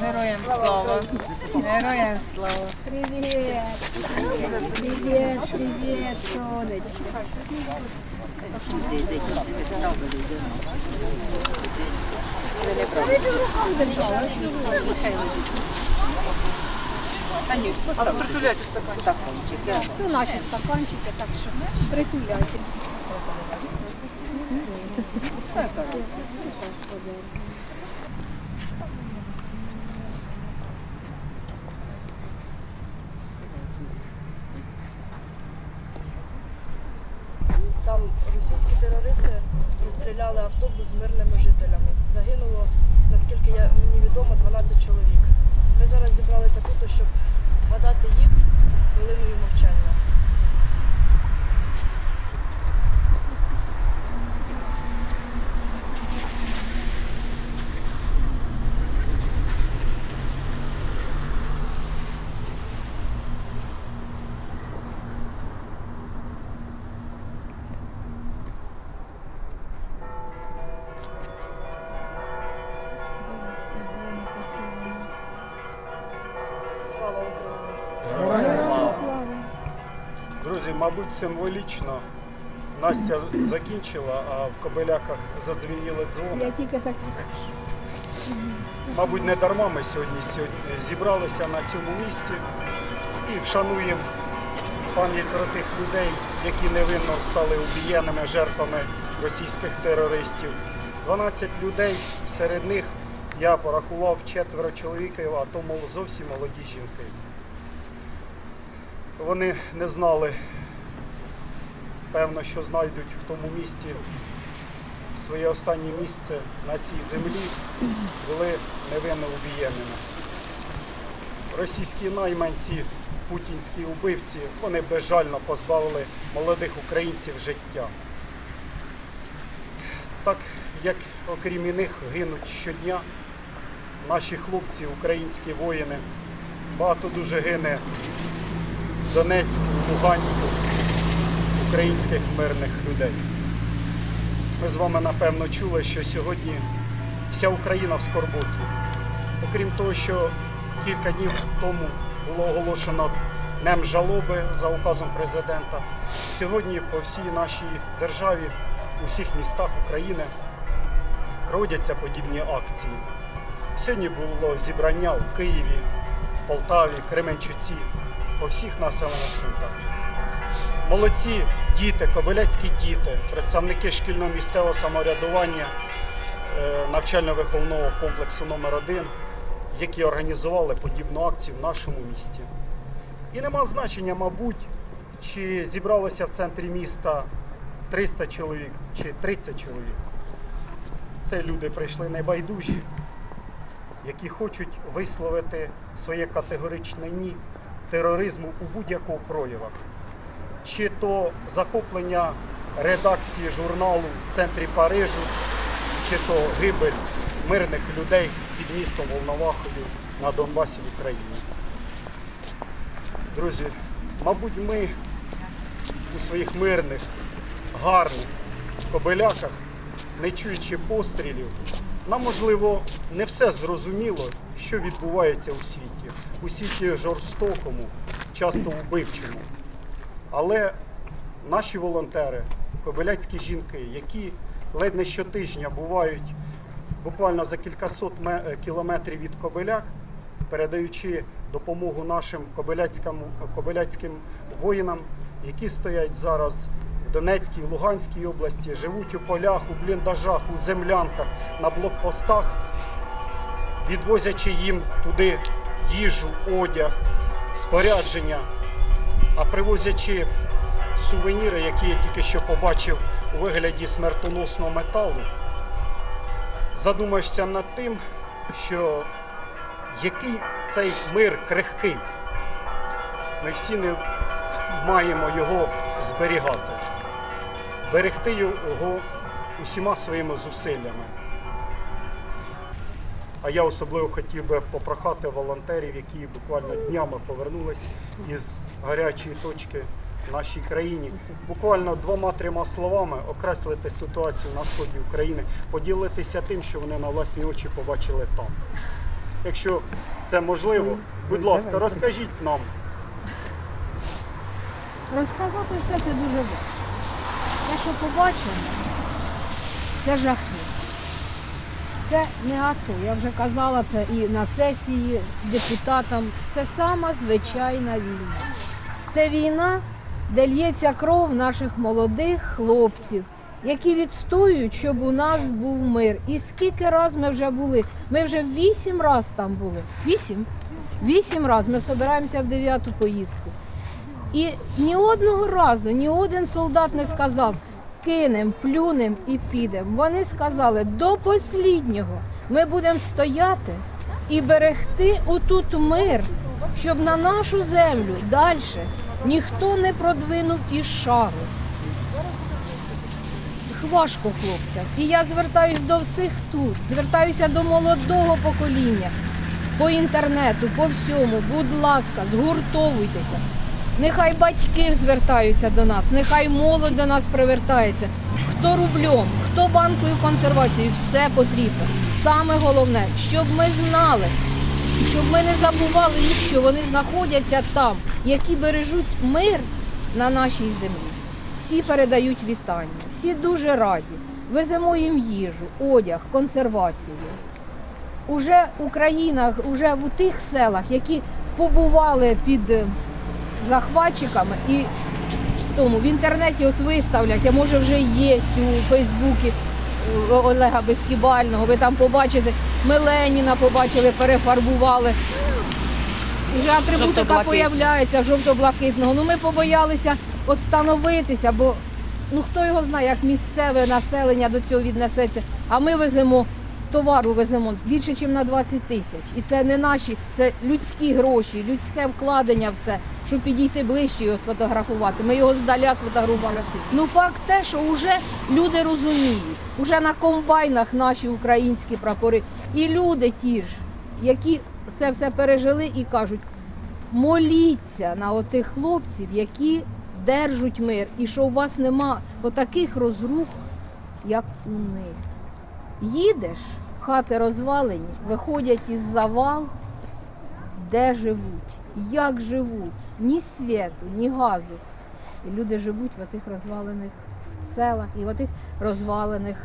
Героям слава. Героям слава. Привет! Привет, привет, сонечко. Та ви б рукам держали. А притуляйте стаканчик. Ну, наші стаканчики, так що притуляйте. Там російські терористи розстріляли автобус з мирними жителями. Загинуло, наскільки я, мені відомо, 12 чоловік. Ми зараз зібралися тут, щоб згадати їх хвилиною мовчання. Слава Україні! Друзі, мабуть, символічно. Настя закінчила, а в Кобиляках задзвеніли дзвони. Я тільки так Мабуть, не дарма ми сьогодні, сьогодні зібралися на цьому місці і вшануємо пам'ять про тих людей, які невинно стали убієними жертвами російських терористів. 12 людей, серед них я порахував четверо чоловіків, а то мол, зовсім молоді жінки. Вони не знали, певно, що знайдуть в тому місці своє останнє місце на цій землі, були невинно убієними. Російські найманці, путінські убивці, вони безжально позбавили молодих українців життя. Так як окрім і них гинуть щодня наші хлопці, українські воїни, багато дуже гине в Донецьку, Луганську, українських мирних людей. Ми з вами напевно чули, що сьогодні вся Україна в скорботі. Окрім того, що кілька днів тому було оголошено днем жалоби за указом президента. Сьогодні по всій нашій державі, у всіх містах України проводяться подібні акції. Сьогодні було зібрання у Києві, в Полтаві, Кременчуці, по всіх населених пунктах. Молодці діти, кобиляцькі діти, представники шкільного місцевого самоврядування е, навчально-виховного комплексу номер 1 які організували подібну акцію в нашому місті. І нема значення, мабуть, чи зібралося в центрі міста 300 чоловік чи 30 чоловік. Це люди прийшли небайдужі, які хочуть висловити своє категоричне ні тероризму у будь-якому проявах чи то захоплення редакції журналу в центрі Парижу, чи то гибель мирних людей під містом Волновахою на Донбасі в Україні. Друзі, мабуть, ми у своїх мирних, гарних кобиляках, не чуючи пострілів, нам, можливо, не все зрозуміло, що відбувається у світі, у світі жорстокому, часто вбивчому. Але наші волонтери, кобиляцькі жінки, які ледь не щотижня бувають буквально за кількасот е, кілометрів від Кобиляк, передаючи допомогу нашим кобиляцьким воїнам, які стоять зараз в Донецькій, Луганській області, живуть у полях, у бліндажах, у землянках, на блокпостах, відвозячи їм туди їжу, одяг, спорядження а привозячи сувеніри, які я тільки що побачив у вигляді смертоносного металу, задумаєшся над тим, що який цей мир крихкий. Ми всі не маємо його зберігати, берегти його усіма своїми зусиллями. А я особливо хотів би попрохати волонтерів, які буквально днями повернулись із гарячої точки в нашій країні. Буквально двома-трьома словами окреслити ситуацію на сході України, поділитися тим, що вони на власні очі побачили там. Якщо це можливо, будь ласка, розкажіть нам. Розказати все це дуже важко. Те, що побачимо, це жахи. Це не АТО. Я вже казала це і на сесії депутатам. Це сама звичайна війна. Це війна, де лється кров наших молодих хлопців, які відстоюють, щоб у нас був мир. І скільки раз ми вже були? Ми вже вісім раз там були. Вісім? Вісім раз. Ми збираємося в дев'яту поїздку. І ні одного разу ні один солдат не сказав кинем, плюнем і підемо. Вони сказали до посліднього ми будемо стояти і берегти отут мир, щоб на нашу землю далі ніхто не продвинув із шагу. Важко хлопцям. І я звертаюся до всіх тут, звертаюся до молодого покоління по інтернету, по всьому. Будь ласка, згуртовуйтеся. Нехай батьки звертаються до нас, нехай молодь до нас привертається. Хто рублем, хто банкою консервацією, все потрібно. Саме головне, щоб ми знали, щоб ми не забували їх, що вони знаходяться там, які бережуть мир на нашій землі. Всі передають вітання, всі дуже раді. Веземо їм їжу, одяг, консервацію. Уже у країнах, уже в тих селах, які побували під захватчиками і тому в інтернеті от виставлять, а може вже є у Фейсбуці Олега Безкібального. Ви там побачите, ми Леніна побачили, перефарбували. Вже атрибутика появляється жовто-блакитного. Ну ми побоялися остановитися, бо ну хто його знає, як місцеве населення до цього віднесеться. А ми веземо товару веземо більше, ніж на 20 тисяч. І це не наші, це людські гроші, людське вкладення в це, щоб підійти ближче його сфотографувати. Ми його здаля сфотографували. Ну факт те, що вже люди розуміють, вже на комбайнах наші українські прапори. І люди ті ж, які це все пережили і кажуть, моліться на отих хлопців, які держуть мир, і що у вас нема отаких розрух, як у них. Їдеш, хати розвалені, виходять із завал, де живуть, як живуть, ні світу, ні газу. І люди живуть в тих розвалених селах і в тих розвалених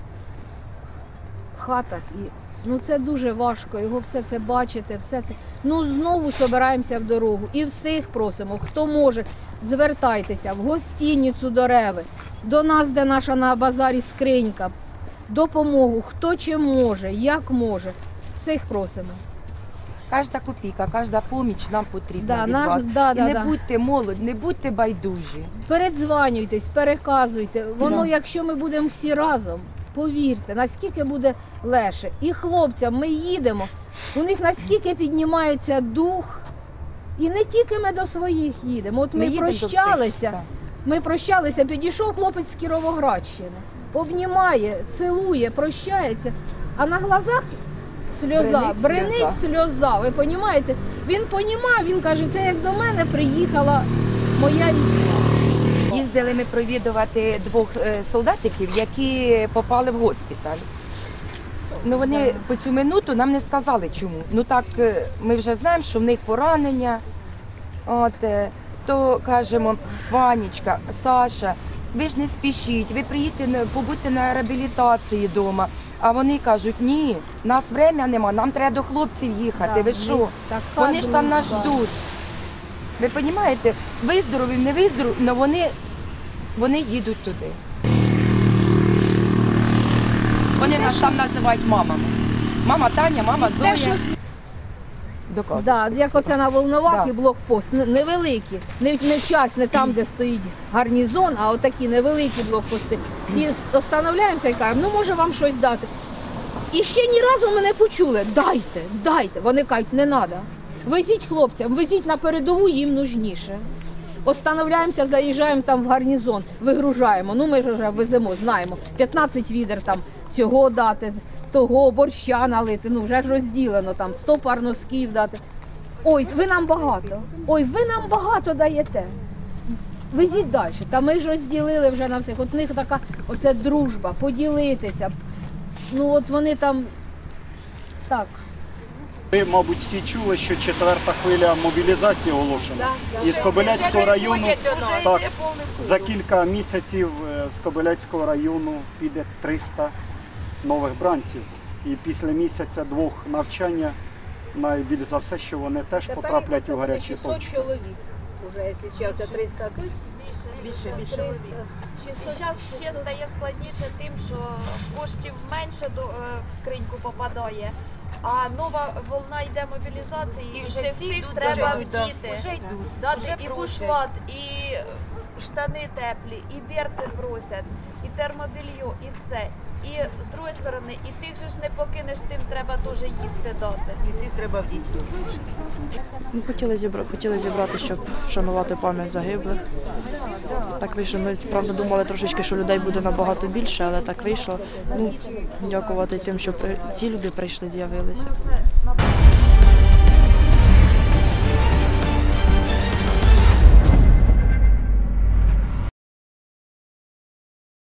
хатах. І ну це дуже важко. Його все це бачити, все це. Ну знову собираємося в дорогу. І всіх просимо, хто може, звертайтеся в гостиницю до Реви, до нас, де наша на базарі скринька. Допомогу, хто чим може, як може. Всіх просимо. Кожна копійка, кожна поміч нам потрібна Да, від наш- вас. да, І да, не да. будьте молодь, не будьте байдужі. Передзванюйтесь, переказуйте. Воно, Да. якщо ми будемо всі разом, повірте, наскільки буде легше. І хлопцям ми їдемо, у них наскільки піднімається дух. І не тільки ми до своїх їдемо. От ми, їдемо до всіх, прощалися, так. ми прощалися, підійшов хлопець з Кіровоградщини, обнімає, цілує, прощається, а на глазах сльоза, бринить сльоза. сльоза. Ви розумієте? Він понімав, він каже, це як до мене приїхала моя рідня. Їздили ми провідувати двох е, солдатиків, які попали в госпіталь. Ну вони по цю минуту нам не сказали чому. Ну так е, ми вже знаємо, що в них поранення. От, е, то кажемо, Ванечка, Саша, ви ж не спішіть, ви приїдьте, побудьте на реабілітації вдома. А вони кажуть, ні, нас время нема, нам треба до хлопців їхати. Да, ви що? Вони ж там нас ждуть. Ви розумієте, виздоровів, не виздоровів, але вони, вони їдуть туди. Вони нас там називають мамами. Мама Таня, мама Зоя. Доказують. Да, як оце на Волновахі Да. блокпост, не- невеликі, не, не час, не там, де стоїть гарнізон, а отакі невеликі блокпости. І с- остановляємося і кажемо, ну може вам щось дати. І ще ні разу ми не почули, дайте, дайте. Вони кажуть, не треба. Везіть хлопцям, везіть на передову, їм нужніше. Остановляємося, заїжджаємо там в гарнізон, вигружаємо. Ну ми ж вже веземо, знаємо. 15 відер там цього дати, того, борща налити, ну вже ж розділено, там 100 пар носків дати. Ой, ви нам багато. Ой, ви нам багато даєте. Везіть далі. Та ми ж розділили вже на всіх. От в них така оце дружба, поділитися. Ну от вони там так. Ви, мабуть, всі чули, що четверта хвиля мобілізації оголошена. Із Кобиляцького району так, за кілька місяців е, з Кобиляцького району піде 300 нових бранців. І після місяця двох навчання найбільш за все, що вони теж потраплять у гарячі точки. чоловік. Уже якщо ще це 300 тут. Більше, більше чоловік. І зараз ще стає складніше тим, що коштів менше до, е, в скриньку попадає, а нова волна йде мобілізації, і, вже всіх йдуть, треба вже йдуть, да. вдіти. Вже йдуть, Дати вже і просять. бушлат, і штани теплі, і берці просять, і термобільйо, і все. І з другої сторони, і тих же ж не покинеш, тим треба дуже їсти дати. І цих треба вдіти. Ми хотіли зібра... хотіли зібрати, щоб вшанувати пам'ять загиблих. Так вийшло. Ми правда думали трошечки, що людей буде набагато більше, але так вийшло. Ну, дякувати тим, що при... ці люди прийшли, з'явилися.